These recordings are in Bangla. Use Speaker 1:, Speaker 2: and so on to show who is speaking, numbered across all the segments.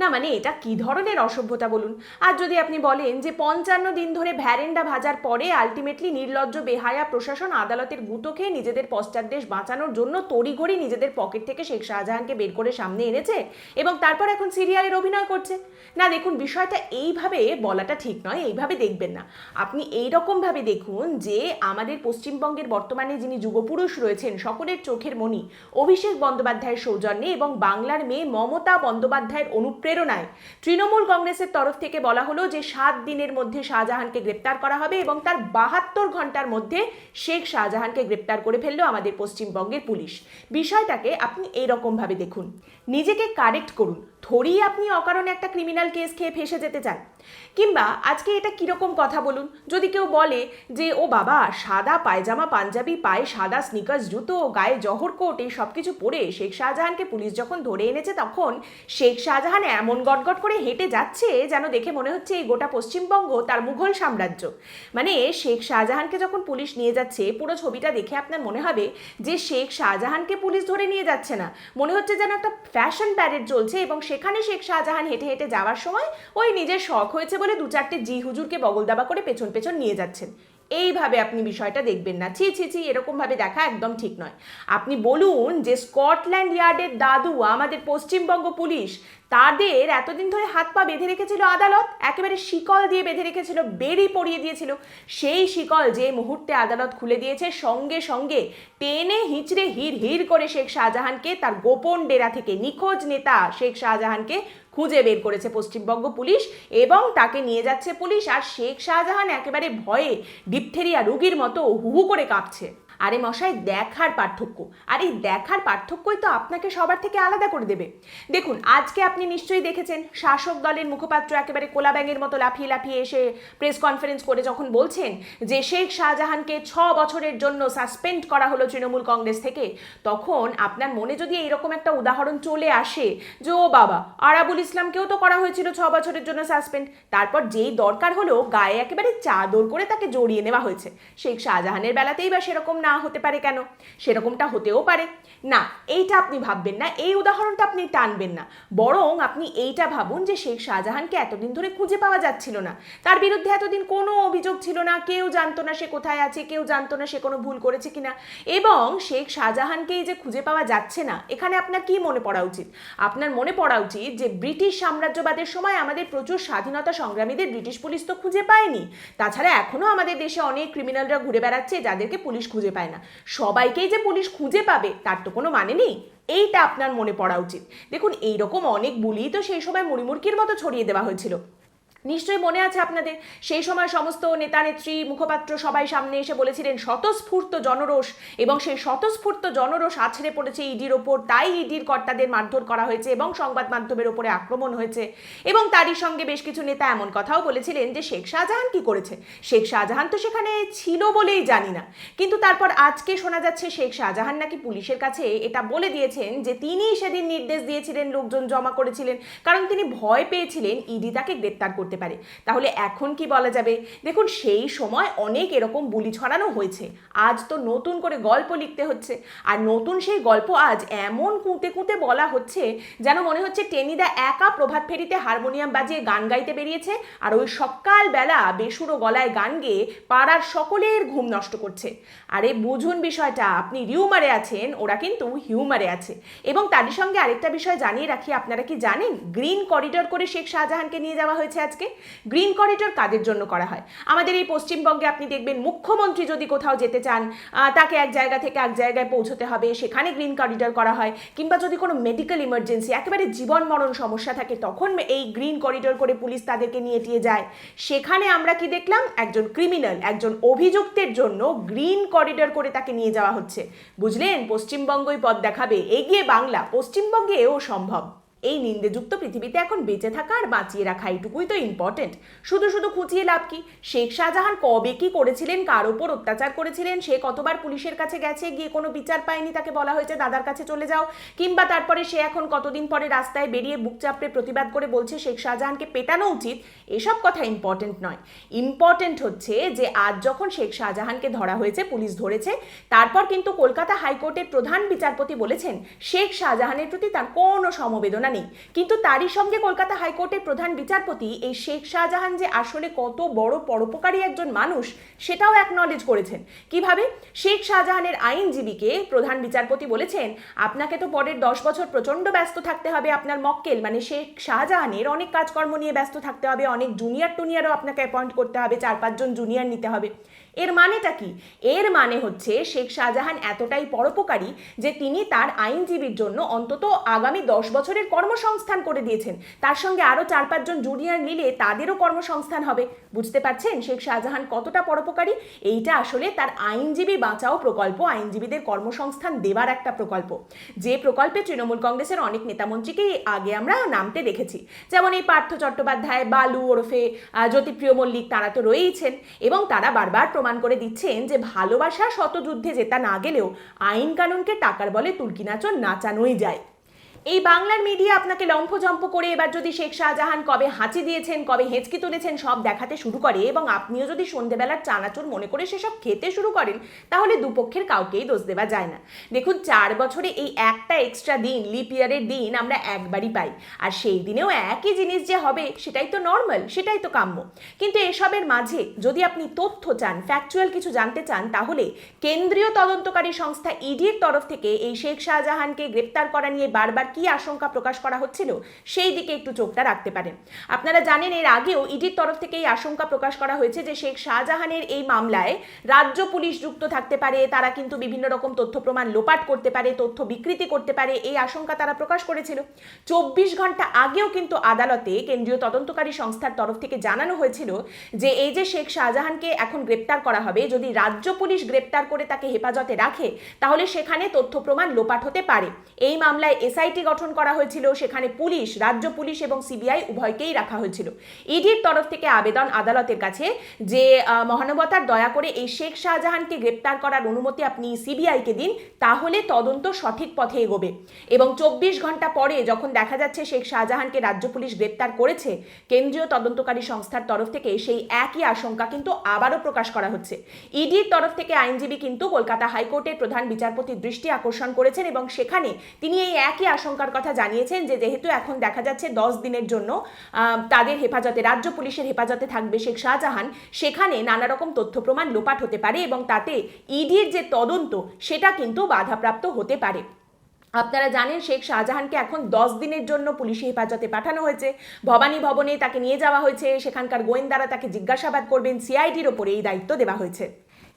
Speaker 1: না মানে এটা কি ধরনের অসভ্যতা বলুন? আর যদি আপনি বলেন যে পঞ্চান্ন দিন ধরে ভ্যারেন্ডা ভাজার পরে আলটিমেটলি নির্লজ্জ বেহায়া প্রশাসন আদালতের গুঁতো খেয়ে নিজেদের পশ্চাৎদেশ বাঁচানোর জন্য তড়িঘড়ি নিজেদের পকেট থেকে শেখ শাহজাহানকে বের করে সামনে এনেছে এবং তারপর এখন সিরিয়ালের অভিনয় করছে। না, দেখুন, বিষয়টা এইভাবে বলাটা ঠিক নয়, এইভাবে দেখবেন না। আপনি এই রকমভাবে দেখুন যে আমাদের পশ্চিমবঙ্গের বর্তমানে যিনি যুগপুরুষ রয়েছেন, সকলের চোখের মণি অভিষেক বন্দ্যোপাধ্যায়ের সৌজন্যে এবং বাংলার মেয়ে মমতা বন্দ্যোপাধ্যায়ের অনুপ্রেরণায় তৃণমূল কংগ্রেসের তরফ থেকে বলা হলো যে, সাত দিনের মধ্যে শাহজাহানকে গ্রেপ্তার করা হবে এবং তার বাহাত্তর ঘণ্টার মধ্যে শেখ শাহজাহানকে গ্রেপ্তার করে ফেলল আমাদের পশ্চিমবঙ্গের পুলিশ। বিষয়টাকে আপনি এইরকমভাবে দেখুন। নিজেকে কারেক্ট করুন। থরিই আপনি অকারণে একটা ক্রিমিনাল কেস খেয়ে ফেসে যেতে চান। কিংবা আজকে এটা কীরকম কথা বলুন? যদি কেউ বলে যে, ও বাবা, সাদা পায়জামা, পাঞ্জাবি, পায়ে সাদা স্নিকার্স জুতো, গায়ে জহর কোট, এই সব কিছু পরে শেখ শাহজাহানকে পুলিশ যখন ধরে এনেছে, তখন শেখ শাহজাহান এমন গটগট করে হেঁটে যাচ্ছে যেন দেখে মনে হচ্ছে এই গোটা পশ্চিমবঙ্গ তার মুঘল সাম্রাজ্য। মানে শেখ শাহজাহানকে যখন পুলিশ নিয়ে যাচ্ছে, পুরো ছবিটা দেখে আপনার মনে হবে যে, শেখ শাহজাহানকে পুলিশ ধরে নিয়ে যাচ্ছে না। মনে হচ্ছে যেন একটা ফ্যাশন প্যারেড চলছে এবং সেখানে শেখ শাহজাহান হেঁটে হেঁটে যাওয়ার সময় ওই নিজের শখ হয়েছে বলে দু চারটে জি হুজুরকে বগল দাবা করে পেছন পেছন নিয়ে যাচ্ছেন। এইভাবে আপনি বিষয়টা দেখবেন না। ছি ছি ছি, এরকমভাবে দেখা একদম ঠিক নয়। আপনি বলুন যে স্কটল্যান্ড ইয়ার্ডের দাদু, আমাদের পশ্চিমবঙ্গ পুলিশ, তাদের এতদিন ধরে হাত পা বেঁধে রেখেছিল আদালত, একেবারে শিকল দিয়ে বেঁধে রেখেছিল বেরি পরিয়ে দিয়েছিল। সেই শিকল যে মুহূর্তে আদালত খুলে দিয়েছে, সঙ্গে সঙ্গে টেনে হিঁচড়ে হির হির করে শেখ শাহজাহানকে, তার গোপন ডেরা থেকে নিখোঁজ নেতা শেখ শাহজাহানকে খুঁজে বের করেছে পশ্চিমবঙ্গ পুলিশ এবং তাকে নিয়ে যাচ্ছে পুলিশ। আর শেখ শাহজাহান একেবারে ভয়ে ডিপথেরিয়া রুগীর মতো হুহু করে কাঁপছে। আরে মশাই, দেখার পার্থক্য। আর এই দেখার পার্থক্যই তো আপনাকে সবার থেকে আলাদা করে দেবে। দেখুন, আজকে আপনি নিশ্চয়ই দেখেছেন, শাসক দলের মুখপাত্র একেবারে কোলা ব্যাঙের মতো লাফিয়ে লাফিয়ে এসে প্রেস কনফারেন্স করে যখন বলছেন যে শেখ শাহজাহানকে ছ বছরের জন্য সাসপেন্ড করা হলো তৃণমূল কংগ্রেস থেকে, তখন আপনার মনে যদি এইরকম একটা উদাহরণ চলে আসে যে, ও বাবা, আরাবুল ইসলামকেও তো করা হয়েছিল ছ বছরের জন্য সাসপেন্ড তারপর যেই দরকার হলো, গায়ে একেবারে চাদর করে তাকে জড়িয়ে নেওয়া হয়েছে। শেখ শাহজাহানের বেলাতেই বা সেরকম না হতে পারে কেন? সেরকমটা হতেও পারে। না, এইটা আপনি ভাববেন না, এই উদাহরণটা আপনি টানবেন না। বরং আপনি এইটা ভাবুন যে শেখ শাহজাহানকে এতদিন ধরে খুঁজে পাওয়া যাচ্ছিল না। তার বিরুদ্ধে এতদিন কোনো অভিযোগ ছিল না, কেউ জানতো না সে কোথায় আছে, কেউ জানতো না সে কোনো ভুল করেছে কিনা। এবং শেখ শাহজাহানকেই যে খুঁজে পাওয়া যাচ্ছে না, এখানে আপনার কি মনে পড়া উচিত? আপনার মনে পড়া উচিত যে ব্রিটিশ সাম্রাজ্যবাদের সময় আমাদের প্রচুর স্বাধীনতা সংগ্রামীদের ব্রিটিশ পুলিশ তো খুঁজে পায়নি। তাছাড়া এখনও আমাদের দেশে অনেক ক্রিমিনালরা ঘুরে বেড়াচ্ছে, যাদেরকে পুলিশ খুঁজে পায় না। সবাইকেই যে পুলিশ খুঁজে পাবে, তার তো কোনো মানে নেই। এইটা আপনার মনে পড়া উচিত। দেখুন, এইরকম অনেক বুলি তো সেই সময় মুড়িমুড়কির মতো ছড়িয়ে দেওয়া হয়েছিল। নিশ্চয়ই মনে আছে আপনাদের? সেই সময় সমস্ত নেতা নেত্রী মুখপাত্র সবাই সামনে এসে বলেছিলেন, স্বতঃস্ফূর্ত জনরোষ। এবং সেই স্বতঃস্ফূর্ত জনরোষ আছড়ে পড়েছে ইডির ওপর। তাই ইডির কর্তাদের মারধর করা হয়েছে এবং সংবাদ মাধ্যমের ওপরে আক্রমণ হয়েছে। এবং তারই সঙ্গে বেশ কিছু নেতা এমন কথাও বলেছিলেন যে, শেখ শাহজাহান কি করেছে? শেখ শাহজাহান তো সেখানে ছিল বলেই জানি না। কিন্তু তারপর আজকে শোনা যাচ্ছে, শেখ শাহজাহান নাকি পুলিশের কাছে এটা বলে দিয়েছেন যে তিনি সেদিন নির্দেশ দিয়েছিলেন, লোকজন জমা করেছিলেন। কারণ তিনি ভয় পেয়েছিলেন, ইডি তাকে গ্রেপ্তার করতে। পারে। তাহলে এখন কি বলা যাবে? দেখুন, সেই সময় অনেক এরকম বুলি ছড়ানো হয়েছে। আজ তো নতুন করে গল্প লিখতে হচ্ছে। আর নতুন সেই গল্প আজ এমন কুঁতে কুঁতে বলা হচ্ছে, যেন মনে হচ্ছে টেনিদা একা প্রভাত ফেরিতে হারমোনিয়াম বাজিয়ে গান গাইতে বেরিয়েছে, আর ওই সকালবেলা বেসুরো গলায় গান গেয়ে পাড়ার সকলের ঘুম নষ্ট করছে। আরে বুঝুন বিষয়টা, আপনি রিউমারে আছেন, ওরা কিন্তু হিউমারে আছে। এবং তারই সঙ্গে আরেকটা বিষয় জানিয়ে রাখি, আপনারা কি জানেন? গ্রিন করিডর করে শেখ শাহজাহানকে নিয়ে যাওয়া হয়েছে আজকে। গ্রিন করিডোর কাদের জন্য করা হয়? আমাদের এই পশ্চিমবঙ্গে আপনি দেখবেন মুখ্যমন্ত্রী যদি কোথাও যেতে চান তাকে এক জায়গা থেকে এক জায়গায় পৌঁছতে হবে, সেখানে গ্রিন করিডোর করা হয়, কিংবা যদি কোনো মেডিকেল ইমার্জেন্সি একেবারে জীবন মরণ সমস্যা থাকে, তখন এই গ্রিন করিডোর করে পুলিশ তাদেরকে নিয়ে টিয়ে যায়। সেখানে আমরা কি দেখলাম? একজন ক্রিমিনাল একজন অভিযুক্তের জন্য গ্রিন করিডোর করে তাকে নিয়ে যাওয়া হচ্ছে। বুঝলেন? পশ্চিমবঙ্গই পথ দেখাবে। এগিয়ে বাংলা পশ্চিমবঙ্গে এও সম্ভব। এই নিন্দেযুক্ত পৃথিবীতে এখন বেঁচে থাকা আর বাঁচিয়ে রাখা এইটুকুই তো ইম্পর্টেন্ট শুধু শুধু খুঁচিয়ে লাভ কি? শেখ শাহজাহান কবে কি করেছিলেন? কার ওপর অত্যাচার করেছিলেন? সে কতবার পুলিশের কাছে গেছে? গিয়ে কোনো বিচার পায়নি তাকে বলা হয়েছে, দাদার কাছে চলে যাও। কিংবা তারপরে সে এখন কতদিন পরে রাস্তায় বেরিয়ে বুক চাপড়ে প্রতিবাদ করে বলছে, শেখ শাহজাহানকে পেটানো উচিত? এসব কথা ইম্পর্টেন্ট নয়। ইম্পর্টেন্ট হচ্ছে যে, আজ যখন শেখ শাহজাহানকে ধরা হয়েছে, পুলিশ ধরেছে, তারপর কিন্তু কলকাতা হাইকোর্টের প্রধান বিচারপতি বলেছেন, শেখ শাহজাহানের প্রতি তার কোনো সমবেদনা ধারণা নেই। কিন্তু তারই সঙ্গে কলকাতা হাইকোর্টের প্রধান বিচারপতি এই শেখ শাহজাহান যে আসলে কত বড় পরোপকারী একজন মানুষ, সেটাও অ্যাকনলেজ করেছেন। কীভাবে? শেখ শাহজাহানের আইনজীবীকে প্রধান বিচারপতি বলেছেন, আপনাকে তো পরের দশ বছর প্রচণ্ড ব্যস্ত থাকতে হবে আপনার মক্কেল। মানে শেখ শাহজাহানের অনেক কাজকর্ম নিয়ে ব্যস্ত থাকতে হবে, অনেক জুনিয়র টুনিয়রও আপনাকে অ্যাপয়েন্ট করতে হবে, চার পাঁচজন জুনিয়র নিতে হবে। এর মানেটা কি? এর মানে হচ্ছে শেখ শাহজাহান এতটাই পরোপকারী যে তিনি তার আইনজীবীর জন্য অন্তত আগামী দশ বছরের কর্মসংস্থান করে দিয়েছেন। তার সঙ্গে আরও চার পাঁচজন জুনিয়র নিলে তাদেরও কর্মসংস্থান হবে। বুঝতে পারছেন শেখ শাহজাহান কতটা পরোপকারী? এইটা আসলে তার আইনজীবী বাঁচাও প্রকল্প, আইনজীবীদের কর্মসংস্থান দেওয়ার একটা প্রকল্প। যে প্রকল্পে তৃণমূল কংগ্রেসের অনেক নেতামন্ত্রীকেই আগে আমরা নামতে দেখেছি। যেমন এই পার্থ চট্টোপাধ্যায়, বালু ওরফে জ্যোতিপ্রিয় মল্লিক তারা তো রয়েইছেন এবং তারা বারবার প্রমাণ করে দিচ্ছেন যে ভালোবাসা শতযুদ্ধে জেতা না গেলেও আইন কানুনকে টাকার বলে তুর্কি নাচন নাচানোই যায়। এই বাংলার মিডিয়া আপনাকে লম্ফজম্প করে এবার যদি শেখ শাহজাহান কবে হাঁচি দিয়েছেন, কবে হেঁচকি তুলেছেন, সব দেখাতে শুরু করে এবং আপনিও যদি সন্ধেবেলার চানাচুর মনে করে সেসব খেতে শুরু করেন, তাহলে দুপক্ষের কাউকেই দোষ দেওয়া যায় না। দেখুন, চার বছরে এই একটা এক্সট্রা দিন লিপ ইয়ারের দিন আমরা একবারই পাই। আর সেই দিনেও একই জিনিস যে হবে, সেটাই তো নর্মাল সেটাই তো কাম্য। কিন্তু এসবের মাঝে যদি আপনি তথ্য চান ফ্যাকচুয়াল কিছু জানতে চান, তাহলে কেন্দ্রীয় তদন্তকারী সংস্থা ইডির তরফ থেকে এই শেখ শাহজাহানকে গ্রেপ্তার করা নিয়ে বারবার কি আশঙ্কা প্রকাশ করা হচ্ছিল, সেই দিকে একটু চোখটা রাখতে পারেন। আপনারা জানেন, এর আগেও ইডির তরফ থেকে এই আশঙ্কা প্রকাশ করা হয়েছে যে শেখ শাহজাহানের এই মামলায় রাজ্য পুলিশ যুক্ত থাকতে পারে, তারা কিন্তু বিভিন্ন রকম তথ্য প্রমাণ লোপাট করতে পারে, তথ্য বিকৃতি করতে পারে, এই আশঙ্কা তারা প্রকাশ করেছিল। চব্বিশ ঘণ্টা আগেও কিন্তু আদালতে কেন্দ্রীয় তদন্তকারী সংস্থার তরফ থেকে জানানো হয়েছিল যে এই যে শেখ শাহজাহানকে এখন গ্রেপ্তার করা হবে, যদি রাজ্য পুলিশ গ্রেপ্তার করে তাকে হেফাজতে রাখে, তাহলে সেখানে তথ্য প্রমাণ লোপাট হতে পারে। এই মামলায় এসআইটি গঠন করা হয়েছিল, সেখানে পুলিশ, রাজ্য পুলিশ এবং সিবিআই উভয়কেই রাখা হয়েছিল। ইডির তরফ থেকে আবেদন আদালতের কাছে যে মহানবতার দয়া করে এই শেখ শাহজাহানকে গ্রেপ্তার করার অনুমতি আপনি সিবিআইকে দিন, তাহলে তদন্ত সঠিক পথে এগোবে। এবং চব্বিশ ঘণ্টা পরে যখন দেখা যাচ্ছে শেখ শাহজাহানকে রাজ্য পুলিশ গ্রেপ্তার করেছে, কেন্দ্রীয় তদন্তকারী সংস্থার তরফ থেকে সেই একই আশঙ্কা কিন্তু আবারও প্রকাশ করা হচ্ছে। ইডির তরফ থেকে আইনজীবী কিন্তু কলকাতা হাইকোর্টের প্রধান বিচারপতির দৃষ্টি আকর্ষণ করেছেন এবং সেখানে তিনি এই একই আশঙ্কার কথা জানিয়েছেন যে যেহেতু এখন দেখা যাচ্ছে দশ দিনের জন্য তাদের হেফাজতে, রাজ্য পুলিশের হেফাজতে থাকবে শেখ শাহজাহান, সেখানে নানা রকম তথ্য প্রমাণ লোপাট হতে পারে এবং তাতে ইডির যে তদন্ত, সেটা কিন্তু বাধাপ্রাপ্ত হতে পারে। আপনারা জানেন শেখ শাহজাহানকে এখন দশ দিনের জন্য পুলিশি হেফাজতে পাঠানো হয়েছে। ভবানী ভবনে তাকে নিয়ে যাওয়া হয়েছে। সেখানকার গোয়েন্দারা তাকে জিজ্ঞাসাবাদ করবেন। সিআইডির ওপরে এই দায়িত্ব দেওয়া হয়েছে।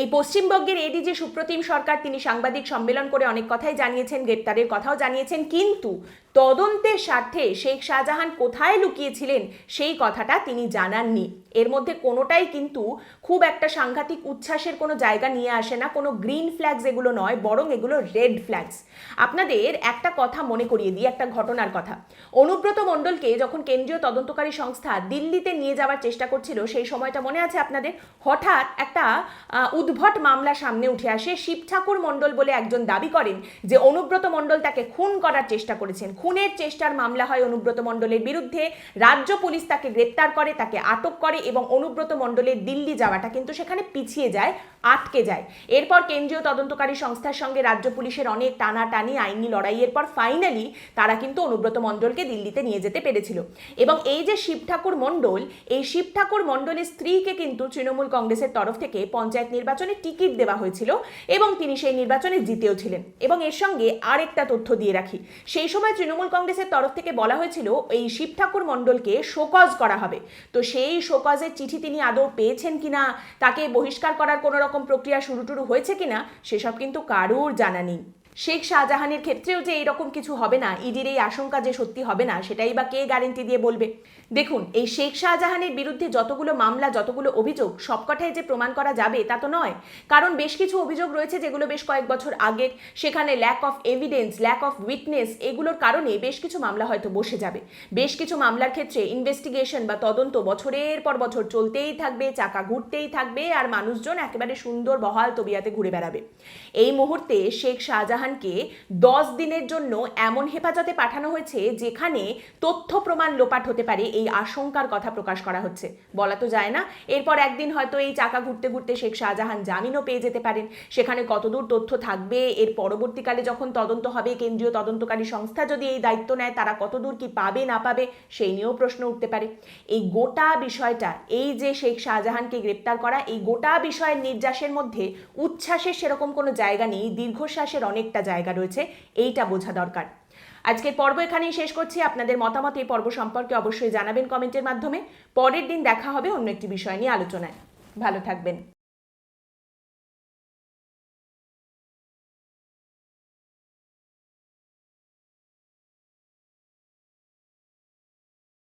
Speaker 1: এই পশ্চিমবঙ্গের এডিজি সুপ্রতিম সরকার, তিনি সাংবাদিক সম্মেলন করে অনেক কথাই জানিয়েছেন, গ্রেপ্তারের কথাও জানিয়েছেন, কিন্তু তদন্তের স্বার্থে শেখ শাহজাহান কোথায় লুকিয়েছিলেন সেই কথাটা তিনি জানাননি। এর মধ্যে কোনোটাই কিন্তু খুব একটা সাংঘাতিক উচ্ছ্বাসের কোনো জায়গা নিয়ে আসে না, কোনো গ্রিন ফ্ল্যাগস এগুলো নয়, বরং এগুলো রেড ফ্ল্যাগস। আপনাদের একটা কথা মনে করিয়ে দিই, একটা ঘটনার কথা। অনুব্রত মণ্ডলকে যখন কেন্দ্রীয় তদন্তকারী সংস্থা দিল্লিতে নিয়ে যাওয়ার চেষ্টা করছিল, সেই সময়টা মনে আছে আপনাদের? হঠাৎ একটা উদ্ভট মামলা সামনে উঠে আসে। শিব ঠাকুর মণ্ডল বলে একজন দাবি করেন যে, অনুব্রত মণ্ডল তাকে খুন করার চেষ্টা করেছেন। খুনের চেষ্টার মামলা হয় অনুব্রত মণ্ডলের বিরুদ্ধে। রাজ্য পুলিশ তাকে গ্রেপ্তার করে, তাকে আটক করে এবং অনুব্রত মণ্ডলের দিল্লি যাওয়াটা কিন্তু সেখানে পিছিয়ে যায়, আটকে যায়। এরপর কেন্দ্রীয় তদন্তকারী সংস্থার সঙ্গে রাজ্য পুলিশের অনেক টানাটানি, আইনি লড়াইয়ের পর ফাইনালি তারা কিন্তু অনুব্রত মণ্ডলকে দিল্লিতে নিয়ে যেতে পেরেছিল। এবং এই যে শিব ঠাকুর মণ্ডল, এই শিব ঠাকুর মণ্ডলের স্ত্রীকে কিন্তু তৃণমূল কংগ্রেসের তরফ থেকে পঞ্চায়েত নির্বাচনে টিকিট দেওয়া হয়েছিল এবং তিনি সেই নির্বাচনে জিতেও ছিলেন এবং এর সঙ্গে আরেকটা তথ্য দিয়ে রাখি। সেই সময় তৃণমূল কংগ্রেসের তরফ থেকে বলা হয়েছিল, এই শিব ঠাকুর মণ্ডলকে শোকজ করা হবে। তো সেই শোকজের চিঠি তিনি আদৌ পেয়েছেন কিনা, তাকে বহিষ্কার করার কোনো রকম প্রক্রিয়া শুরু টুরু হয়েছে কিনা, সেসব কিন্তু কারুর জানা নেই। শেখ শাহজাহানের ক্ষেত্রেও যে এরকম কিছু হবে না, ইডির এই আশঙ্কা যে সত্যি হবে না, সেটাই বা কে গ্যারেন্টি দিয়ে বলবে? দেখুন, এই শেখ শাহজাহানের বিরুদ্ধে যতগুলো মামলা, যতগুলো অভিযোগ, সবকটাই যে প্রমাণ করা যাবে তা তো নয়। কারণ বেশ কিছু অভিযোগ রয়েছে যেগুলো বেশ কয়েক বছর আগের, সেখানে lack of evidence lack of witness এগুলোর কারণে বেশ কিছু মামলা হয়তো বসে যাবে। বেশ কিছু মামলার ক্ষেত্রে ইনভেস্টিগেশন বা তদন্ত বছরের পর বছর চলতেই থাকবে, চাকা ঘুরতেই থাকবে, আর মানুষজন একেবারে সুন্দর বহাল তবিয়াতে ঘুরে বেড়াবে। এই মুহূর্তে শেখ শাহজাহান শাহজাহানকে দশ দিনের জন্য এমন হেফাজতে পাঠানো হয়েছে যেখানে তথ্য প্রমাণ লোপাট হতে পারে এই আশঙ্কার কথা প্রকাশ করা হচ্ছে। বলা তো যায় না। এরপর একদিন হয়তো এই চাকা ঘুরতে ঘুরতে শেখ শাহজাহান জামিনও পেয়ে যেতে পারেন। সেখানে কতদূর তথ্য থাকবে? এর পরবর্তীকালে যখন তদন্ত হবে, কেন্দ্রীয় তদন্তকারী সংস্থা যদি এই দায়িত্ব নেয়, তারা কতদূর কি পাবে, না পাবে, সেই নিয়েও প্রশ্ন উঠতে পারে। এই গোটা বিষয়টা, এই যে শেখ শাহজাহানকে গ্রেপ্তার করা, এই গোটা বিষয়ের নির্যাসের মধ্যে উচ্ছ্বাসের সেরকম কোনো জায়গা নেই। দীর্ঘশ্বাসের অনেকটা জায়গা রয়েছে, এইটা বোঝা দরকার। আজকের পর্ব এখানেই শেষ করছি। আপনাদের মতামত এই পর্ব সম্পর্কে অবশ্যই জানাবেন কমেন্টের মাধ্যমে। পরের দিন দেখা হবে অন্য একটি বিষয় নিয়ে আলোচনায়। ভালো থাকবেন।